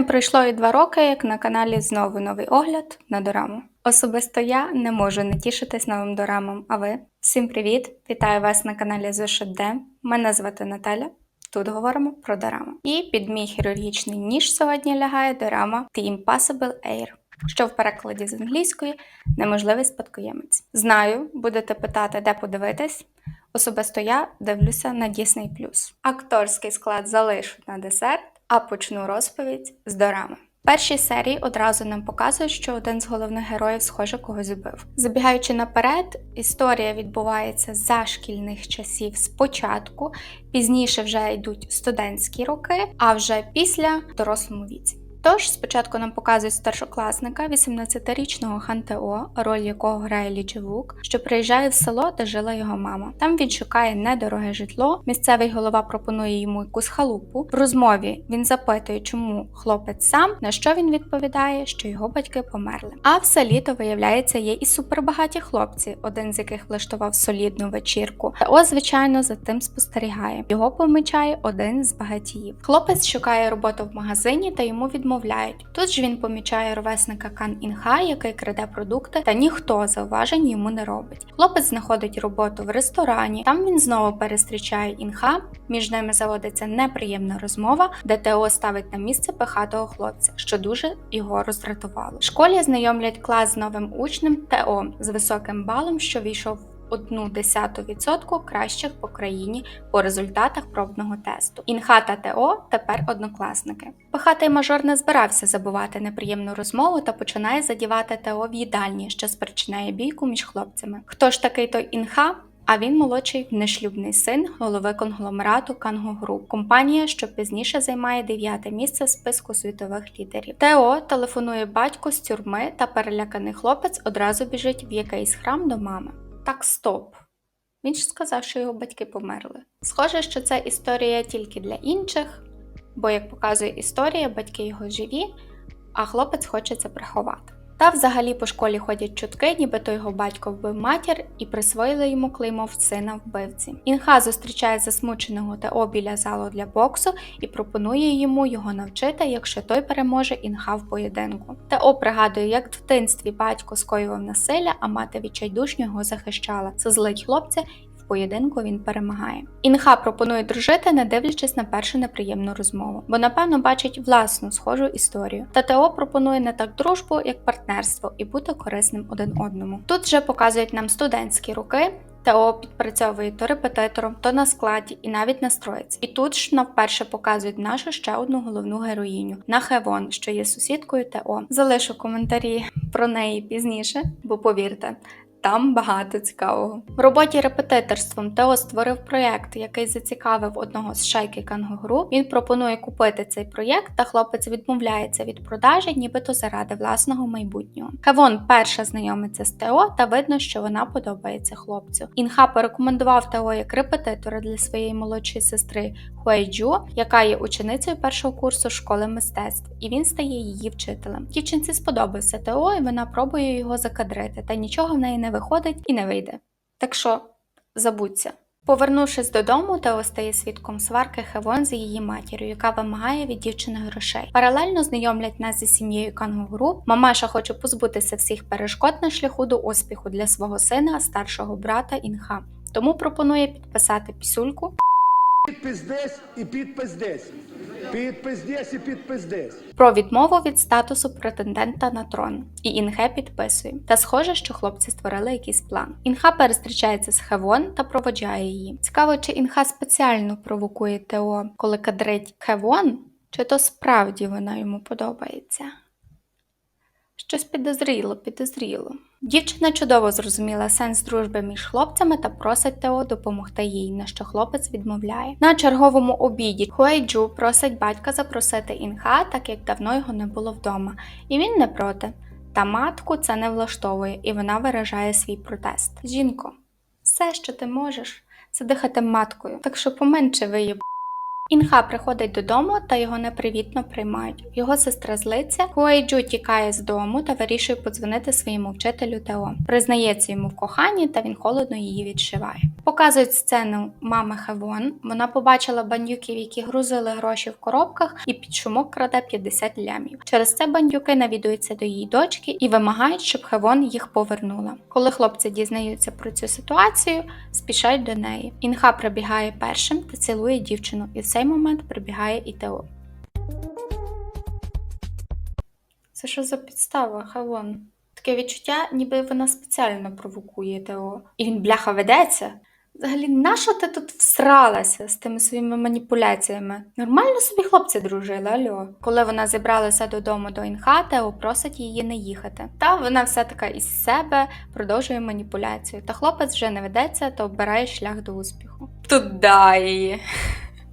Не пройшло і два роки, як на каналі знову новий огляд на дораму. Особисто я не можу не тішитись новим дорамом. А ви? Всім привіт! Вітаю вас на каналі Зошит Мене звати Наталя. Тут говоримо про дораму. І під мій хірургічний ніж сьогодні лягає дорама The Impossible Air, що в перекладі з англійської неможливий спадкоємець. Знаю, будете питати, де подивитись. Особисто я дивлюся на Disney+. Акторський склад залишу на десерт, а почну розповідь з дорами. В першій серії одразу нам показують, що один з головних героїв, схоже, когось убив. Забігаючи наперед, історія відбувається за шкільних часів спочатку, пізніше вже йдуть студентські роки, а вже після дорослому віці. Тож спочатку нам показують старшокласника, 18-річного Хантео, роль якого грає Лі що приїжджає в село, де жила його мама. Там він шукає недороге житло. Місцевий голова пропонує йому якусь халупу. В розмові він запитує, чому хлопець сам, на що він відповідає, що його батьки померли. А в селі то виявляється є і супербагаті хлопці, один з яких влаштував солідну вечірку. Та о, звичайно, за тим спостерігає. Його помічає один з багатіїв. Хлопець шукає роботу в магазині та йому відмовляють. Тут ж він помічає ровесника Кан Інха, який краде продукти, та ніхто зауважень йому не робить. Хлопець знаходить роботу в ресторані. Там він знову перестрічає інха. Між ними заводиться неприємна розмова, де Тео ставить на місце пихатого хлопця, що дуже його роздратувало. В школі знайомлять клас з новим учнем Тео з високим балом, що війшов одну десяту відсотку кращих по країні по результатах пробного тесту. Інха та ТО тепер однокласники. Пихатий мажор не збирався забувати неприємну розмову та починає задівати ТО в їдальні, що спричиняє бійку між хлопцями. Хто ж такий той інха? А він молодший нешлюбний син голови конгломерату Канго Груп, компанія, що пізніше займає дев'яте місце в списку світових лідерів. Тео телефонує батьку з тюрми, та переляканий хлопець одразу біжить в якийсь храм до мами. Так, стоп. Він ж сказав, що його батьки померли. Схоже, що це історія тільки для інших, бо, як показує історія, батьки його живі, а хлопець хоче це приховати. Та взагалі по школі ходять чутки, нібито його батько вбив матір і присвоїли йому клеймо в сина вбивці. Інха зустрічає засмученого Тео біля залу для боксу і пропонує йому його навчити, якщо той переможе інха в поєдинку. Тео пригадує, як в дитинстві батько скоював насилля, а мати відчайдушньо його захищала. Це злить хлопця. Поєдинку він перемагає. Інха пропонує дружити, не дивлячись на першу неприємну розмову, бо напевно бачить власну схожу історію. Та Тео пропонує не так дружбу, як партнерство, і бути корисним один одному. Тут вже показують нам студентські роки. Тео підпрацьовує то репетитором, то на складі і навіть на строїці. І тут ж навперше показують нашу ще одну головну героїню на Хевон, що є сусідкою Тео. Залишу коментарі про неї пізніше, бо повірте. Там багато цікавого. В роботі репетиторством Тео створив проєкт, який зацікавив одного з шайки Кангуру. Він пропонує купити цей проєкт, та хлопець відмовляється від продажі, нібито заради власного майбутнього. Хевон перша знайомиться з Тео, та видно, що вона подобається хлопцю. Інха порекомендував Тео як репетитора для своєї молодшої сестри Хуейджу, яка є ученицею першого курсу школи мистецтв, і він стає її вчителем. Дівчинці сподобався Тео, і вона пробує його закадрити, та нічого в неї не виходить і не вийде. Так що забудься. Повернувшись додому, Тео стає свідком сварки Хевон з її матір'ю, яка вимагає від дівчини грошей. Паралельно знайомлять нас зі сім'єю Кангуру. Мамаша хоче позбутися всіх перешкод на шляху до успіху для свого сина, старшого брата Інха. Тому пропонує підписати пісюльку. Підпис десь і підпис десь. Підпис десь і підпис десь. про відмову від статусу претендента на трон, і Інхе підписує. Та схоже, що хлопці створили якийсь план. Інха перестрічається з Хевон та проводжає її. Цікаво, чи Інха спеціально провокує Тео, коли кадрить Хевон, чи то справді вона йому подобається. Щось підозріло, підозріло. Дівчина чудово зрозуміла сенс дружби між хлопцями та просить Тео допомогти їй, на що хлопець відмовляє. На черговому обіді Хуейджу просить батька запросити інха, так як давно його не було вдома, і він не проти. Та матку це не влаштовує, і вона виражає свій протест. Жінко, все, що ти можеш, це дихати маткою, так що поменше виїб. Інха приходить додому та його непривітно приймають. Його сестра злиться. Хуейджу тікає з дому та вирішує подзвонити своєму вчителю Тео. Признається йому в коханні, та він холодно її відшиває. Показують сцену мами Хевон. Вона побачила бандюків, які грузили гроші в коробках, і під шумок краде 50 лямів. Через це бандюки навідуються до її дочки і вимагають, щоб Хевон їх повернула. Коли хлопці дізнаються про цю ситуацію, спішають до неї. Інха прибігає першим та цілує дівчину, і в цей момент прибігає і Тео. Це що за підстава, Хевон? Таке відчуття, ніби вона спеціально провокує Тео. І він бляха ведеться. Взагалі, нащо ти тут всралася з тими своїми маніпуляціями? Нормально собі хлопці дружили, альо. Коли вона зібралася додому до Інха, Тео просить її не їхати. Та вона вся така із себе продовжує маніпуляцію. Та хлопець вже не ведеться та обирає шлях до успіху. Туда її.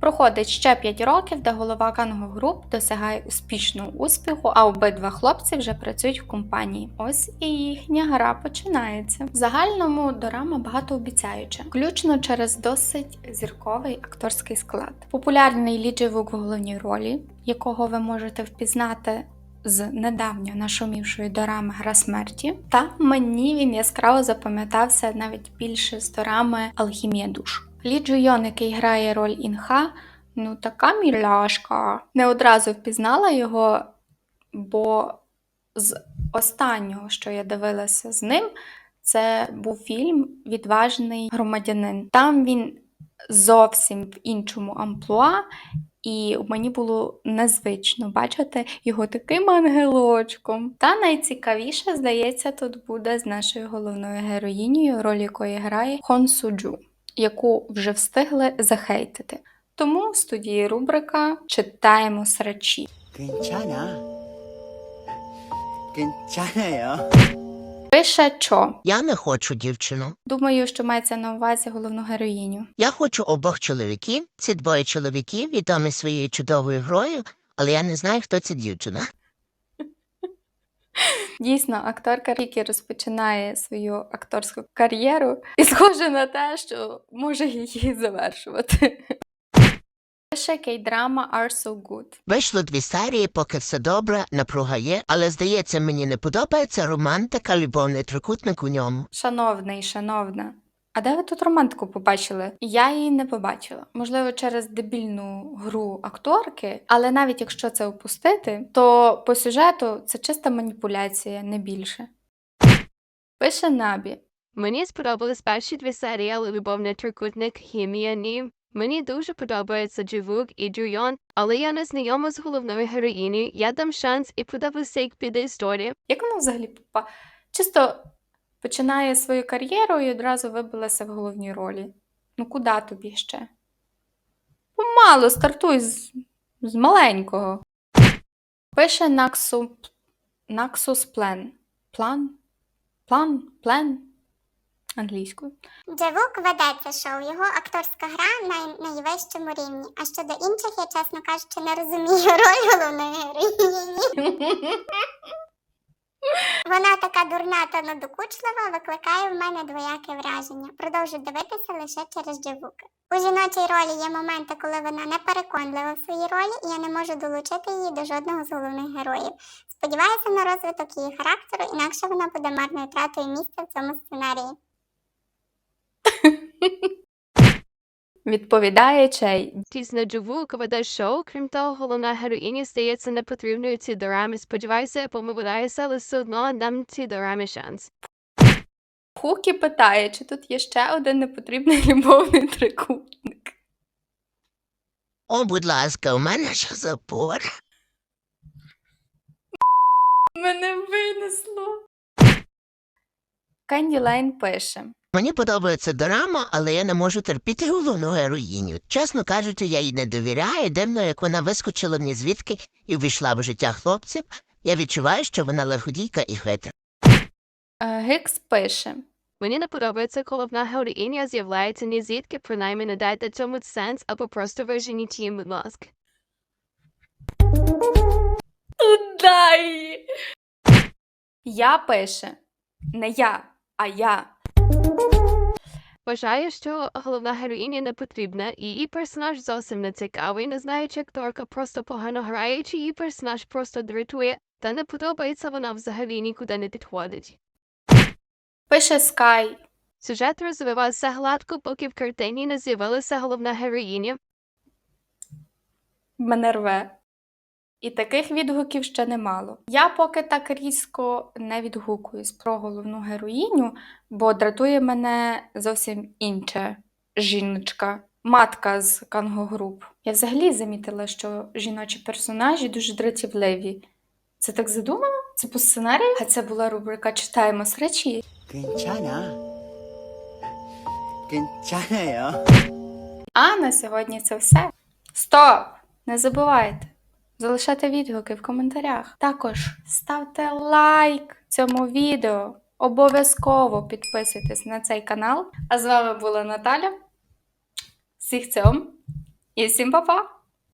Проходить ще 5 років, де голова Канго Груп досягає успішного успіху, а обидва хлопці вже працюють в компанії. Ось і їхня гра починається. В загальному дорама багатообіцяюча, включно через досить зірковий акторський склад. Популярний Лі Джи Вук в головній ролі, якого ви можете впізнати. З недавньо нашумівшої дорами Гра смерті, та мені він яскраво запам'ятався навіть більше з дорами Алхімія душ. Лі Джуйон, який грає роль Інха, ну така міляшка. Не одразу впізнала його, бо з останнього, що я дивилася з ним, це був фільм Відважний громадянин. Там він зовсім в іншому амплуа, і мені було незвично бачити його таким ангелочком. Та найцікавіше, здається, тут буде з нашою головною героїнею, роль якої грає Хон Суджу яку вже встигли захейтити. Тому студії рубрика читаємо срачі. Пише Чо. Я не хочу дівчину. Думаю, що мається на увазі головну героїню. Я хочу обох чоловіків. Ці двоє чоловіків відомі своєю чудовою грою, але я не знаю, хто ця дівчина. Дійсно, акторка тільки розпочинає свою акторську кар'єру, і схоже на те, що може її завершувати. Пише кей-драма Are So Good. Вийшло дві серії, поки все добре, напруга є, але здається, мені не подобається романтика, любовний трикутник у ньому. Шановний, шановна. А де ви тут романтику побачили? Я її не побачила. Можливо, через дебільну гру акторки, але навіть якщо це опустити, то по сюжету це чиста маніпуляція, не більше. Пише Набі. Мені сподобались перші дві серіали Любовний трикутник Хімія Ні. Мені дуже подобається Дживук і Джуйон, але я не знайома з головною героїнею. Я дам шанс і подивлюся, як піде історія. Як вона взагалі попа? Чисто починає свою кар'єру і одразу вибилася в головній ролі. Ну куди тобі ще? Помало стартуй з, з маленького. Пише Наксу, Наксус Плен. План? План? Плен? Англійською. Джевук ведеться шоу. Його акторська гра на найвищому рівні. А щодо інших, я чесно кажучи, не розумію роль головної героїні. Вона така дурна та надокучлива, викликає в мене двояке враження. Продовжу дивитися лише через Джевука. У жіночій ролі є моменти, коли вона непереконлива в своїй ролі, і я не можу долучити її до жодного з головних героїв. Сподіваюся на розвиток її характеру, інакше вона буде марною тратою місця в цьому сценарії. Відповідає Чей. Тісно Дживук веде шоу, крім того, головна героїня стається непотрібною ці дорами. Сподіваюся, помиляюся, але все одно дам ці дорами шанс. Хукі питає, чи тут є ще один непотрібний любовний трикутник. О, будь ласка, у мене ж запор. Мене винесло. Кенді Лейн пише. Мені подобається дорама, але я не можу терпіти головну героїню. Чесно кажучи, я їй не довіряю, дивно, як вона вискочила мені звідки і ввійшла в життя хлопців. Я відчуваю, що вона легодійка і хитра. Е, Гікс пише. Мені не подобається, коли головна героїня з'являється ні звідки, принаймні не дайте цьому сенс або просто виженіть її, будь ласка. Дай! Я пише. Не я, а я. Вважаю, що головна героїня не потрібна, і її персонаж зовсім не цікавий. Не знаю, чи акторка просто погано грає, чи її персонаж просто дратує, та не подобається вона взагалі нікуди не підходить. Пише Скай. Сюжет розвивався гладко, поки в картині не з'явилася головна героїня. мене рве. І таких відгуків ще немало. Я поки так різко не відгукуюсь про головну героїню, бо дратує мене зовсім інше жіночка, матка з Канго-груп. Я взагалі замітила, що жіночі персонажі дуже дратівливі. Це так задумано? Це по сценарію? А це була рубрика Читаємо з речі. А на сьогодні це все. Стоп! Не забувайте! Залишати відгуки в коментарях. Також ставте лайк цьому відео. Обов'язково підписуйтесь на цей канал. А з вами була Наталя. Всіх цьом і всім па-па!